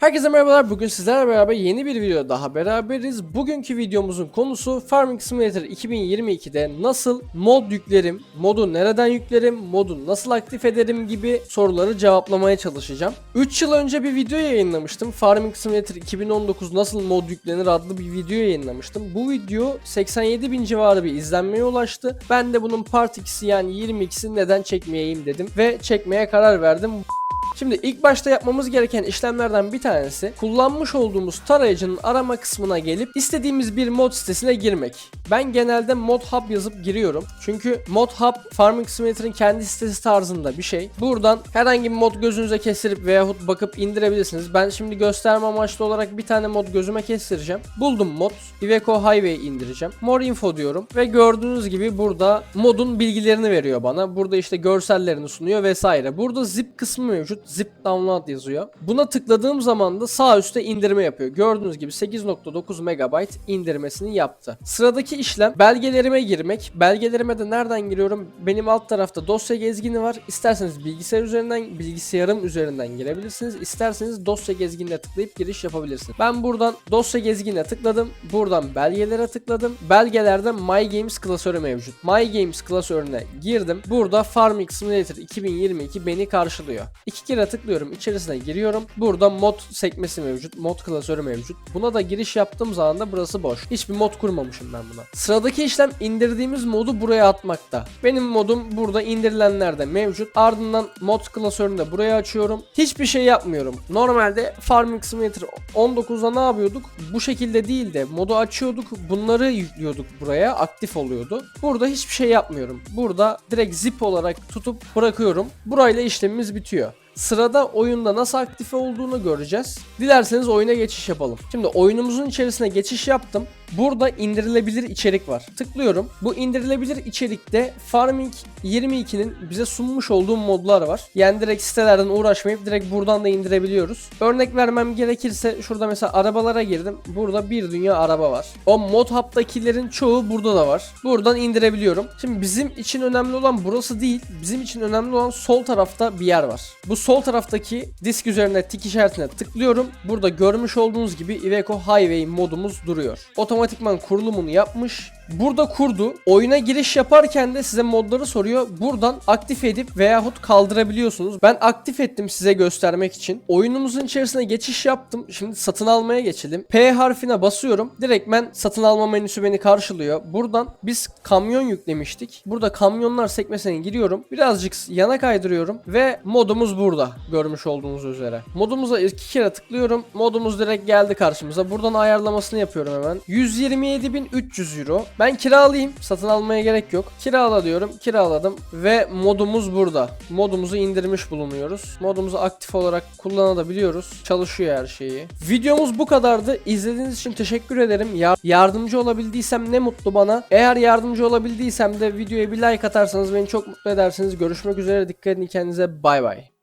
Herkese merhabalar. Bugün sizlerle beraber yeni bir video daha beraberiz. Bugünkü videomuzun konusu Farming Simulator 2022'de nasıl mod yüklerim, modu nereden yüklerim, modu nasıl aktif ederim gibi soruları cevaplamaya çalışacağım. 3 yıl önce bir video yayınlamıştım. Farming Simulator 2019 nasıl mod yüklenir adlı bir video yayınlamıştım. Bu video 87 bin civarı bir izlenmeye ulaştı. Ben de bunun part 2'si yani 22'si neden çekmeyeyim dedim ve çekmeye karar verdim. Şimdi ilk başta yapmamız gereken işlemlerden bir tanesi kullanmış olduğumuz tarayıcının arama kısmına gelip istediğimiz bir mod sitesine girmek. Ben genelde mod hub yazıp giriyorum. Çünkü mod hub Farming Simulator'ın kendi sitesi tarzında bir şey. Buradan herhangi bir mod gözünüze kestirip veyahut bakıp indirebilirsiniz. Ben şimdi gösterme amaçlı olarak bir tane mod gözüme kestireceğim. Buldum mod. Iveco Highway indireceğim. More info diyorum ve gördüğünüz gibi burada modun bilgilerini veriyor bana. Burada işte görsellerini sunuyor vesaire. Burada zip kısmı mevcut. Zip download yazıyor. Buna tıkladığım zaman da sağ üstte indirme yapıyor. Gördüğünüz gibi 8.9 MB indirmesini yaptı. Sıradaki işlem belgelerime girmek. Belgelerime de nereden giriyorum? Benim alt tarafta dosya gezgini var. İsterseniz bilgisayar üzerinden, bilgisayarım üzerinden girebilirsiniz. İsterseniz dosya gezginine tıklayıp giriş yapabilirsiniz. Ben buradan dosya gezginine tıkladım. Buradan belgelere tıkladım. Belgelerde My Games klasörü mevcut. My Games klasörüne girdim. Burada Farming Simulator 2022 beni karşılıyor. İki kere tıklıyorum. içerisine giriyorum. Burada mod sekmesi mevcut. Mod klasörü mevcut. Buna da giriş yaptığım zaman da burası boş. Hiçbir mod kurmamışım ben buna. Sıradaki işlem indirdiğimiz modu buraya atmakta. Benim modum burada indirilenlerde mevcut. Ardından mod klasörünü de buraya açıyorum. Hiçbir şey yapmıyorum. Normalde Farming Simulator 19'da ne yapıyorduk? Bu şekilde değil de modu açıyorduk. Bunları yüklüyorduk buraya. Aktif oluyordu. Burada hiçbir şey yapmıyorum. Burada direkt zip olarak tutup bırakıyorum. Burayla işlemimiz bitiyor. Sırada oyunda nasıl aktif olduğunu göreceğiz. Dilerseniz oyuna geçiş yapalım. Şimdi oyunumuzun içerisine geçiş yaptım. Burada indirilebilir içerik var. Tıklıyorum. Bu indirilebilir içerikte Farming 22'nin bize sunmuş olduğu modlar var. Yani direkt sitelerden uğraşmayıp direkt buradan da indirebiliyoruz. Örnek vermem gerekirse şurada mesela arabalara girdim. Burada bir dünya araba var. O mod hub'dakilerin çoğu burada da var. Buradan indirebiliyorum. Şimdi bizim için önemli olan burası değil. Bizim için önemli olan sol tarafta bir yer var. Bu sol taraftaki disk üzerine tik işaretine tıklıyorum. Burada görmüş olduğunuz gibi Iveco Highway modumuz duruyor. Otomatikman kurulumunu yapmış. Burada kurdu. Oyuna giriş yaparken de size modları soruyor. Buradan aktif edip veyahut kaldırabiliyorsunuz. Ben aktif ettim size göstermek için. Oyunumuzun içerisine geçiş yaptım. Şimdi satın almaya geçelim. P harfine basıyorum. Direkt ben satın alma menüsü beni karşılıyor. Buradan biz kamyon yüklemiştik. Burada kamyonlar sekmesine giriyorum. Birazcık yana kaydırıyorum ve modumuz burada görmüş olduğunuz üzere. Modumuza iki kere tıklıyorum. Modumuz direkt geldi karşımıza. Buradan ayarlamasını yapıyorum hemen. 127.300 euro. Ben kiralayayım. Satın almaya gerek yok. Kirala diyorum. Kiraladım ve modumuz burada. Modumuzu indirmiş bulunuyoruz. Modumuzu aktif olarak kullanabiliyoruz. Çalışıyor her şeyi. Videomuz bu kadardı. İzlediğiniz için teşekkür ederim. Yar- yardımcı olabildiysem ne mutlu bana. Eğer yardımcı olabildiysem de videoya bir like atarsanız beni çok mutlu edersiniz. Görüşmek üzere. Dikkat edin kendinize. Bay bay.